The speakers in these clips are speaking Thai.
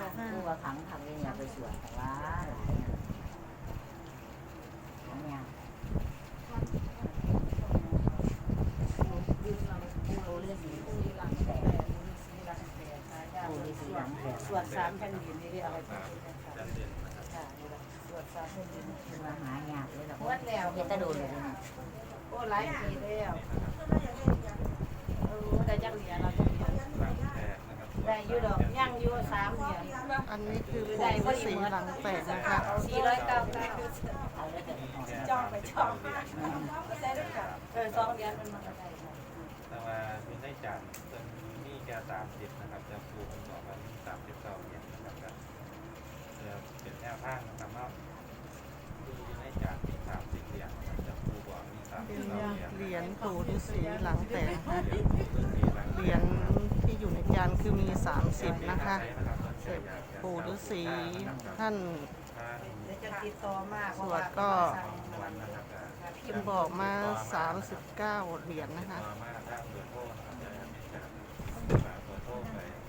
ผู้ว่าขังขังเลยเนี่ยไปสวนแต่ว่าหลายอันเนี่ยผู้ฤาษีหลังแต่ผู้ฤาษีหลังแต่สวดสามแผ่นดินนี่ได้เอาไปทำนะคะจันเด่นนะครับค่ะนี่วดสามแผ่นดินคือว่าหายากเลยหรอกวัดแล้วเฮ็ดแตะโดนเลยนะโอ้หลายปีแล้วเออได้จักเหรียเรา ได้อยู่ดอกย่างอยู่สามเหรียญอันนี้คือปู่ฤาษีหลังแตกนะคะสี่ร้อยเก้าเก้าเอาแล้วแต่ของจองไปจองมาเออสองเหรียญมันมาได้ค่ะแต่ว่ามีได้จานเป็นนี่แกสามสิบนะครับจะปลูกมันบอกว่าสามสิบเก้าเนี่ยนะครับจะเป็นแนวทางนะครับว่าคือได้จานมีสามสิบเหรียญนะครับจะปลูกบอกมีสามสิบเก้าเหรียญเหรียญปู่ฤาษีหลังแตกเหรียญ อยู่ในจานคือมี 30 นะคะเสร็จปู่ฤาษีท่านสวดก็วันนะครับอกมา 39 เหรียญนะคะต่อมาทางเบอร์โทร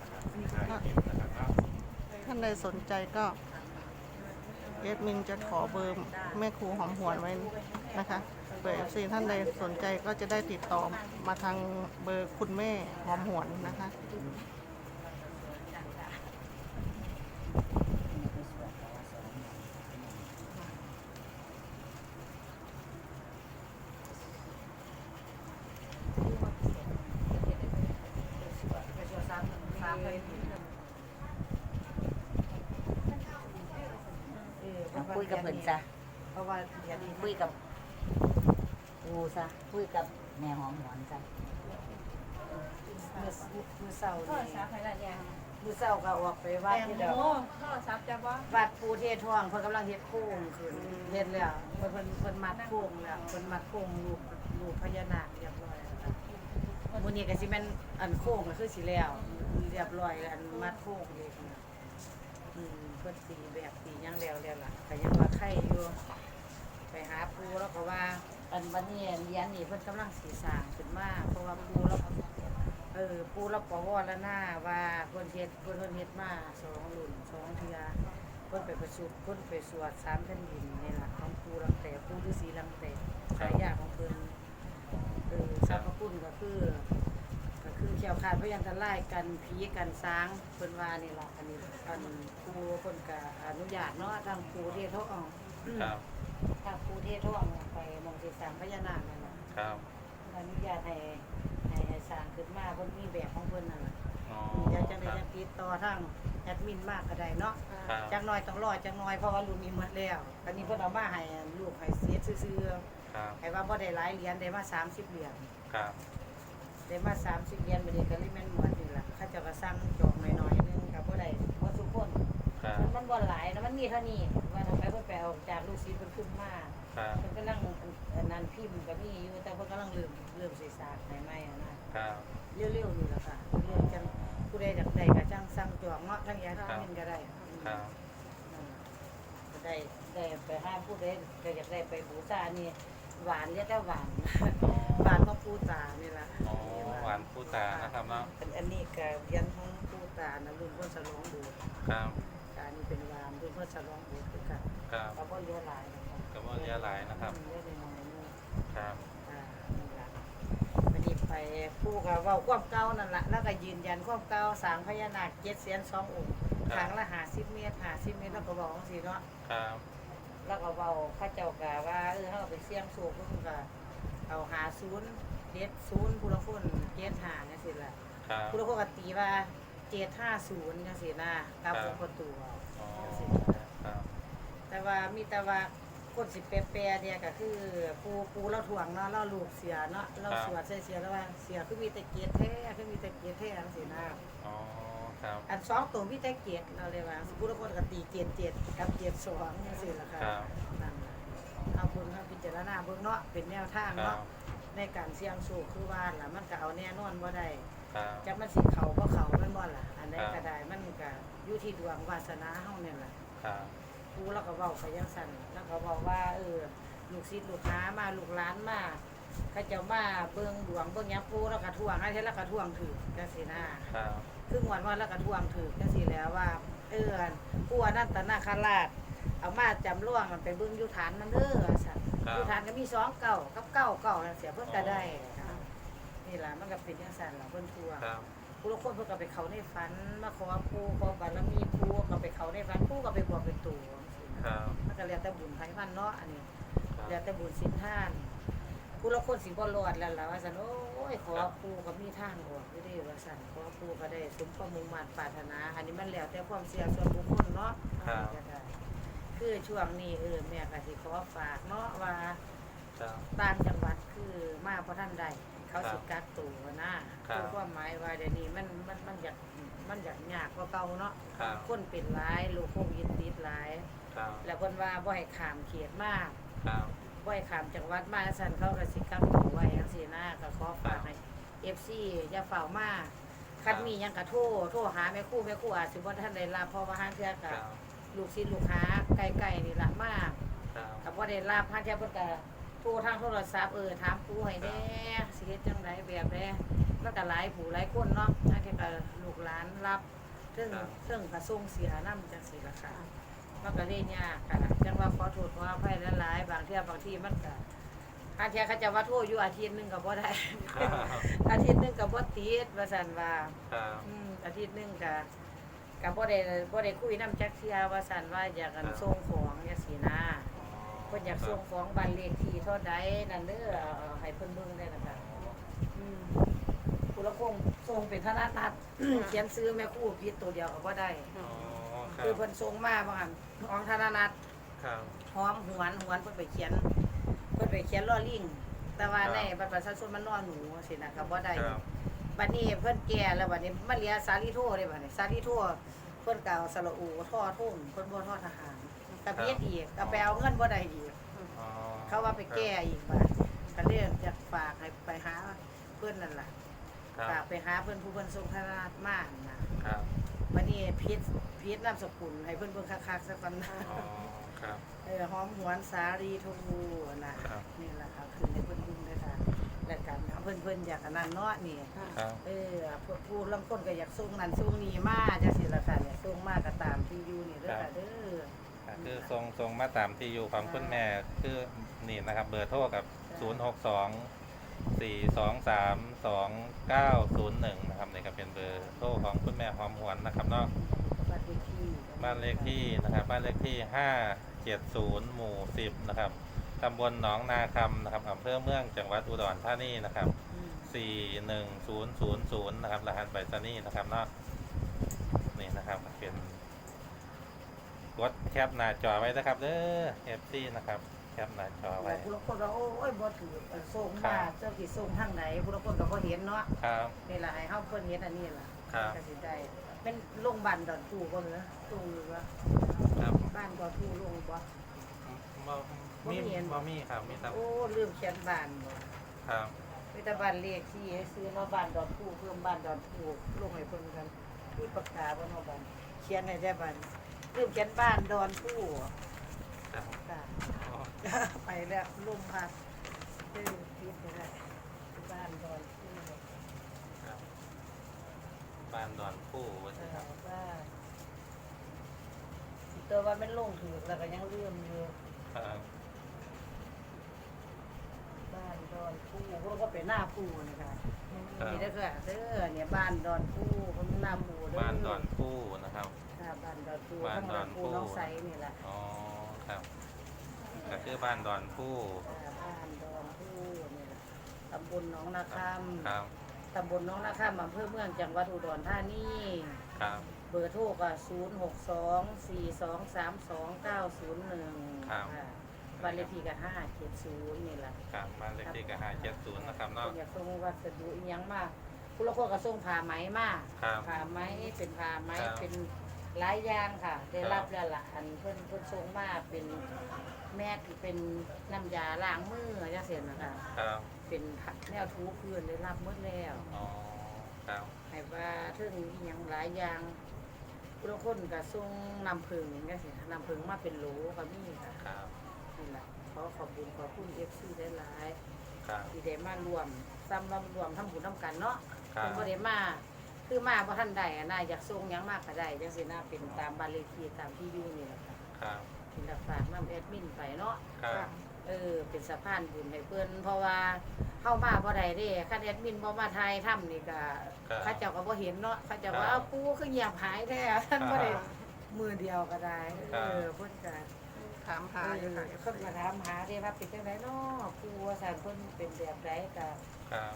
นะคะท่านใดสนใจก็เอดมินจะขอเบอร์แม่ครูหอมหวนไว้นะคะ เผื่อเอฟซีท่านใดสนใจก็จะได้ติดต่อมาทางเบอร์คุณแม่หอมหวนนะคะไปสวนแต่ว่าสวนเอาคุยกับเพิ่นซะเพราะว่าเหรียญนี้ คุยกับ กูซะคุยกับแม่หอมหวนซะมือมือเสาร์โทรนี่ศัพท์ให้ละยังมือเสาร์ก็ออกไปวัดแตงที่โมเดียวโทรศัพท์จะบ่วัดปูเทศท่วงเพิ่นกำลังเฮ็ดโค้งขึ้นเฮ็ดแล้วเพิ่นเพิ่นเพิ่นมัดโค้งแล้วเพิ่นมัดโค้งรูปรูปพญานาคเรียบร้อยแล้วค่ะมื้อนี้ก็สิแม่นอันโค้งก็คือสิแล้วเรียบร้อยแล้วอันมัดโค้งเลยค่ะอืมเพิ่นตีแบบตีหยังแล้วแล้วล่ะก็ยังว่าไข่อยู่ไปหาปูแล้วก็ว่า อันวันนี้เรียนนี่เพิ่นกำลังสีสร้างขึ้นมาเพราะว่าปูแล้วเออปูแล้วปวแล้วหน้าว่าเพิ่นเฮ็ดเพิ่นเพิ่นเฮ็ดมาสองรุ่นสองเทื่อเพิ่นไปประชุมเพิ่นไปสวดสามแผ่นดินนี่ล่ะของปูลังแต่ปูฤาษีลังแต่ฉายาของเพิ่นเออสรรพคุณก็คือก็คือเชี่ยวขาดพยันตรายกันผีกันสางเพิ่นว่านี่ล่ะอันนี้อันปูเพิ่นก็อนุญาตเนาะทางปูเทศเขาเอาครับ ทางปูเทศเขาเอาไปมองสิสร้างพญานาคนั่นล่ะครับอนุญาตให้ให้ให้สร้างขึ้นมาเพิ่นมีแบบของเพิ่นนั่นล่ะอ๋อเดี๋ยวจังคได้รับจะติดต่อทางแอดมินมากก็ได้เนาะ ครับจักหน่อยต้องรอจักหน่อยเพราะว่ารุ่นนี้หมดแล้วอันนี้เพิ่นเอามาให้ลูกให้เสียซื่อครับๆให้ว่าบ่ได้หลายเหรียญได้มา30เหรียญครับได้มา30เหรียญบัดนี้ก็เลยแม่นหมดนี่ล่ะเขาเจ้าก็สั่งจอกหน่อยๆนึงก็บ่ได้บ่ทุกคน ครับ มันมันบ่หลายนะมันมีเท่านี้ว่าทำไมเพิ่นไปเอาจากลูกศิษย์เพิ่นขึ้นมาครับเพิ่นกำลังอันนั้นพิมพ์ก็มีอยู่แต่เพิ่นกำลังเริ่มเริ่มสิสร้างให้ใหม่อะนะครับ เร็วๆนี่แหละค่ะเรื่องจังผู้ใดอยากได้ก็จังสั่งจองเนาะทั้งยาทั้งเงินก็ได้ครับ นั่นล่ะก็ได้ได้ไปหาผู้ใดก็อยากได้ไปบูชานี่หวานเรียกแต่หวาน หวานของปูตานี่ล่ะอ๋อหวานผู้ตานะครับเนาะอันอันนี้ก็เรียนของปูตานะรุ่นเพิ่นฉลองโบสถ์ครับ พิ่นฉลองโบสถ์คือกันครับก็บ่เหลือหลายนะครับก็บ่เหลือหลายนะครับเหลือน้อยๆนึงครับ อ่านี่ล่ะวันนี้ไปผู้ก็เว้าความเก่านั่นล่ะแล้วก็ยืนยันความเก่าสร้างพญานาค7เสียน2องค์ครับครั้งละ50เมตร50เมตรแล้วก็บอกจังซี่เนาะ ครับแล้วก็เว้าเข้าเจ้าก็ว่าเออเฮาไปเสี่ยงโชคเพิ่นก็เอา50เฮ็ด0ผู้ละคนเกณฑ์5จังซี่ล่ะครับผู้ละคนก็ตีว่า 750จังซี่นะกลับหกประตูเอาอ๋อจังซี่ครับ แต่ว่ามีแต่ว่าคนสิแปรๆเนี่ยก็คือปูปูเราถ่วงเนาะเราลูกเสียเนาะเราสวดใส่เสียแล้วว่าเสียคือมีแต่เกียรติแท้คือมีแต่เกียรติแท้จังซี่นะอ๋อครับอันสองตัวมีแต่เกียรติเราเลยว่าผู้ละคนก็ตีเกียรติเจ็ดกับเกียรติสองจังซี่ล่ะค่ะครับนั่นล่ะเอาบุญเอาพิจารณาเบิ่งเนาะเป็นแนวทางครัเนาะบในการเสี่ยงโชคคือว่าล่ะมันก็เอาแน่นอนบ่ได้ ครับจักมันสิเข้าบ่เข้ามันบ่ล่ะ อันใดก็ได้มันก็อยู่ที่ดวงวาสนาเฮาเนี่ยล่ะครับครูแล้วก็เว้าไปยังสั่นแล้วก็บอกว่าเออลูกศิษย์ลูกหามาลูกหลานมาเขาเจ้ามาเบิ่งดวงเบิ่งหยังปูแล้วก็ทวงให้เท่าแล้วก็ทวงถือจังซี่นะครับคือหวนว่าแล้วก็ทวงถือจังซี่แหล้วว่า เออผู้อนันตนาคราชเอามาจำล่วงมันไปเบิ่งอยู่ฐานมันเด้อสัตว์ครับอยู่ฐานก็มีสองเก่ากับเก้าเก่าจังเสียเพิ่นก็ได้ นี่ล่ะมันก็เป็นจังซั่นล่ะเพิ่นทั่วครับผู้ละคนเพิ่นก็ไปเขาในฝันมาขอปู่ขอบารมีปู่ก็ไปเขาในฝันปู่ก็ไปบอกเป็นตัวครับมันก็แล้วแต่บุญไผมันเนาะอันนี้ครับแล้วแต่บุญสินท่านผู้ละคนสิบ่รอดแล้วล่ะว่าซั่นโอ้ยขอปู่ก็มีทางออกอยู่เด้ว่าซั่นขอปู่ก็ได้สมความมุ่งมั่นปรารถนา อันนี้มันแล้วแต่ความเชื่อส่วนบุคคลเนาะครับก็ได้คือช่วงนี้เออแม่ก็สิขอฝากเนาะว่าครับต่างจังหวัดคือมาเพราะท่านใด เขาสิกักตัวนะครับคือความหมายว่าเดี๋ยวนี้มันมันมันอยากมันอยากยากกว่าเก่าเนาะครับคนเป็นหลายโรคโควิดติดหลาย ครับแล้วเพิ่นว่าบ่ให้ข้ามเขตมากครับ บ่ให้ข้ามจังหวัดมาซั่นเขาก็สิกักตัวไว้จังซี่นะก็ขอฝากให้ FC อย่าเฝ้ามาคันมีหยังก็โทรโทรหาแม่ครู่แม่ครู่อาจสิบ่ทันได้รับเพราะว่าห้างเทื่อคก็รับลูกศิษย์ลูกหาไกลๆนี่ล่ะมาครับ กับว่าได้ลาบพาเทียบเพิ่นก็ โทรทางโทรศัพท์เออถามผู้ให้แน่สิเฮ็ดจังไดแบบแน่มันก็หลายผู้หลายคนเนาะทางที่ก็ลูกหลานรับซึ่งซึ่งก็ส่งเสียนำจังซี่ล่ะค่ะมันก็เลยยากค่ะจังว่าขอโทษขออภัยหลายๆบางเที่ยบางที่มันก็ทางเที่ยเขาจะว่าโทษอยู่อาทิตย์หนึงก็บ่ได้ ครับอาทิตย์หนึงก็บ่ติดว่าซั่นว่า ครับอืมอาทิตย์หนึงก็ก็บ่ได้บ่ได้คุยนำจักเที่ยว่าซั่นว่าอยากกันส่งของจังซี่นะ เพิ่นอยากส่งของบ้านเลขที่เท่าใดนั่นเด้อเอาให้เพิ่นเบิ่งได้นะคะอืมผู้ละคงส่งเป็นธนานัดเขียนซื้อแม่ครู่ผิดตัวเดียวก็บ่ได้ อ๋อครัคือบเพิ่นส่งมาบ่หั่นของธนานัดครับหอมหวนหวนเพิ่นไปเขียน เพิ่นไปเขียนล้อลิงแต่ว่าในบัตรประชาชนมันล้อหนูสินะก็บ่ได้ ครับบัดนี้เพิ่นแก่แล้วบัดนี้มาเหลียสาลีโทเด้บัดนี้สาลีโทเพิ่นก็เอาสระอูท่อทุ่งเพิ่นบ่ท่อทหาร ก็เพียดอีกก็ไปเอาเงินบ่ได้อีก อ๋อเขาว่าไปแก้อีกว่าก็เรื่องจะฝากให้ไปหาเพื่อนนั่นแหละครับฝากไปหาเพื่อนผู้เพื่อนทรงพระราชมากนะครับวันนี้พีชพีชนามสกุลให้เพื่อนเบิ่งคักๆสักวันนะอ๋อครับ เออหอมหวนสารีทูนะครับ นี่แหละค่ะคือให้เพื่อนเบิ่งด้วยค่ะและกันเพื่อนเพื่อนอยากอันนั้นเนาะนี่ ครับเออผู้ผู้ลางคนก็อยากส่งนั่นส่งนี่มาจังซี่ล่ะค่ะเนี่ยส่งมาก็ตามที่อยู่นี่เด้อค่ะเด้ออะ คือทรงทรงมาตามที่อยู่ของคุณแม่คือนี่นะครับ เบอร์โทรกับ 0 6 2 4 2 3 2 9 0 1 นะครับนี่ก็เป็นเบอร์โทรของคุณแม่หอมหวนนะครับเนาะบ้านเลขที่บ้านเลขที่นะครับบ้านเลขที่ 570 หมู่ 10 นะครับตำบลหนองนาคำนะครับอำเภอเมืองจังหวัดอุดรธานีนะครับ อืม41000 นะครับรหัสไปรษณีย์นะครับเนาะนี่นะครับเป็น กดแคปหน้าจอไว้นะครับเด้อ FC นะครับแคปหน้าจอไว้ผู้ละคนว่าโอ้ยบ่ถือเอ่อส่งครัมาบเจ้าสิส่งทางไหนผู้ละคนก็บ่เห็นเนาะครับ นี่ล่ะให้เฮาเพิ่นเฮ็ดอันนี้ล่ะครับ ก็สิได้เป็นโรงพยาบาลดอนปูบ่เหรอตู้หรือว่าครับบ้านดอนปูโรงบ่ บ่มีบ่มีครับมีแต่โอ้ลืมเขียนบ้านบ่ครับมีแต่บ้านเลขที่ให้ซื้อเนาะบ้านดอนปูเพิ่มบ้านดอนปูลงให้เพิ่นกันมีปากกาบ่เนาะบ้านเขียนให้ได้บ้าน ลืมเขียนบ้านดอนปูครับค่ะอ๋อไปแล้วลุ่มพัดเออผิดไปแล้วบ้านดอนปูครับบ้านดอนผู้ว่าเอสิอครับว่าตัวว่ามันลงถือแล้วก็ยังลืมอยู่ครับบ้านดอนผู้พวกก็เป็นหน้าผู้นะคะนี่เด้อค่ะเด้อเนี่ยบ้านดอนผู้คนหน้าผู้เด้อบ้านดอนผู้นะครับค่ะบ้าน ดอนผู้บ้านข้างดหอลันงผู้ผู้น้องไซนี่แหละอ๋อครับก็คือบ้านดอนผู้ค่ะบ้านดอนผู้นี่แหละตำบลหนองนาคครับำตำบลหนองนาคำอำเภอเมืองจังหวัดอุดรธานีครับเบอร์โทรก็ศูนย์หกสองสี่สองสามสองเก้าศูนย์หนึ่งค่ะบ้านเลขที่ก็ห้าเจ็ดศูนย์นี่แหละครับบ้านเลขที่ก็ห้าเจ็ดศูนย์นะครับเนาะ อยากส่งวัสดุอีหยังมากผู้ละคนก็ส่งผ้าไหมมาครับผ้าไหมเป็นผ้าไหมครับ เป็น หลายอย่างค่ะ ได้ครับรับแล้วล่ะอันเพิ่นเพิ่นส่งมาเป็นแม่ที่เป็นน้ำยาล้างมือจังซี่นะคะครับเป็นแนวทูพื้นได้รับหมดแล้วอ๋อครับให้ว่าถึงอีหยังหลายอย่างผู้ละคนก็ส่งน้ำผึ้งจังซี่น้ำผึ้งมาเป็นโหลก็มีค่ะครับนี่ล่ะขอขอบคุณขอบคุณ FC หลายๆครับที่ได้มารวมซ้ำมารวมทำบุญทำกันเนาะครัเพิ่บนบ่ได้มา คือมาบ่ทันใดอะน่าอยากส่งหยังมากก็ได้จังซี่นะเป็นตามบ้านเลขที่ตามที่อยู่นี่แหละค่ะครับที่รับฝากนำแอดมินไปเนาะ ครับ เออเป็นสะพานบุญให้เพิ่นเพราะว่าเข้ามาบ่ได้เด้คันแอดมินบ่มาถ่ายทำนี่ก็ครับเขาเจ้าก็บ่เห็นเนาะเขาเจ้าว่าครับ เอ้าปูคือเงียบหายแท้ท่านบ่ได้มือเดียวก็ได้ครัเอบอเพิ่นก็ถามหาหาอยู่ค่ะ เพิ่นมาถามหาเด้ว่าเป็นจังไดเนาะปูว่าซั่นเพิ่นเป็นแบบใดก็ครับ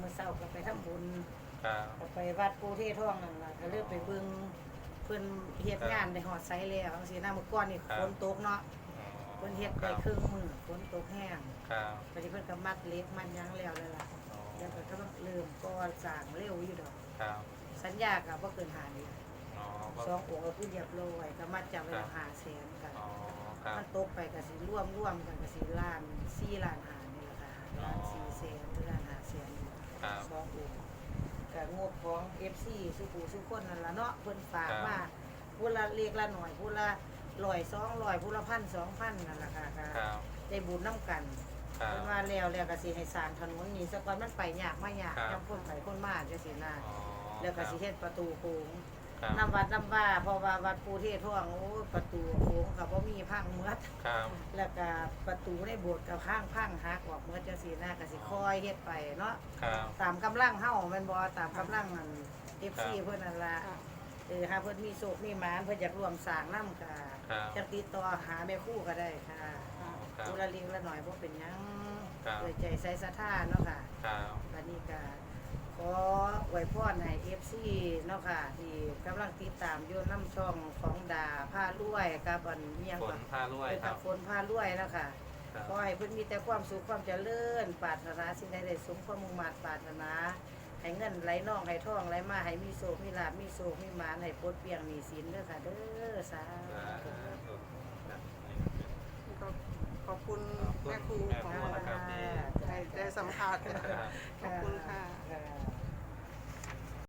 มื้อเช้าก็ไปทำบุญ ครับก็ไปวัดปูเทศท่องนั่นล่ะก็เลยไปเบิ่งเพิ่นเฮ็ดงานได้ฮอดไสแล้วจังซี่นะเมื่อก่อนนี่ฝนตกเนาะอ๋อเพิ่นเฮ็ดคไปรับครึ่งมื้อฝนตกแห้งครับปฏิเพิ่นก็มัดเล็กมันหยังแล้วเลยล่ะอ๋อเดี๋ยวก็กำลังเริ่มก่อสร้างเร็วอยู่ดอก ครับสัญญาก็บ่เกินหาเดือนอ๋อก็สององค์ก็คือเรียบร้อยก็มัดจำไว้แล้วหาแสนกันอ๋อครับ มันตกไปก็สิร่วมร่วมกันก็สิล้าน4ล้านหานี่แหละค่ะล้าน4แสนหรือล้าน5แสนนี่ครับ สององค์ ก็งบของ FC สุปูสุคนนั่นล่ะเนาะเพิ่นฝากมาผู้ละเล็กละหน่อยผู้ละร้อยสองร้อยผู้ละพันสองพันนั่นล่ะค่ะก็ครับได้บุญนํกันครับเพิ่นว่าแล้วแล้วก็สิให้สร้างถนนนี่ซะก่อนมันไปยากมายากครับจังคนไปคนมาจังซี่นะอ๋อแล้วก็สิเฮ็ดประตูโค้ง ครับนำวัดนำว่าเพราะว่าวัดปูเทศท่วงโอ้ยประตูโค้งก็บ่มีพังหมดครับแล้วก็ประตูในโบสถ์ก็ข้างพังหักออกหมดจังซี่นะก็สิคอยเฮ็ดไปเนาะครับตามกำลังเฮาแม่นบ่ตามกำลังนั่น FC ครับเพิ่นนั่นล่ะค่ะเออถ้าเพิ่นมีโชคมีหมานเพิ่นอยากร่วมสร้างนำก็ครับจะติดต่อหาแม่ครู่ก็ได้ค่ะอ๋อครับผู้ละเล็กละหน่อยบ่เป็นหยังครับ โดยใจใส่ศรัทธาเนาะค่ะครับบัดนี้ก็ข ออวยพรให้ FC เนาะค่ะ ที่กำลังติดตามอยู่น้ำช่องของดาผ้ารวยกับอันเมียงฝก่อนนผ้ารวยเป็นครักับบฝนผ้ารวยเนาะค่ะครับขอให้เพิ่นมีแต่ความสุขความเจริญปรารถนาสิ่งใดได้สมความมุ่งมั่นปรารถนาให้เงินไหลน่องให้ทองไหลมาให้มีโชคมีลาภมีโชคมีหมานให้ปลดเปลียงหนี้สินเด้อค่ะเด้อสาสาธุธุครับนี่ก็เป็นก็ขอบคุณแม่ครูแม่ของครูเรานะครับที่ได้ได้สัมภาษณ์ครับขอบคุณค่ะค่ะ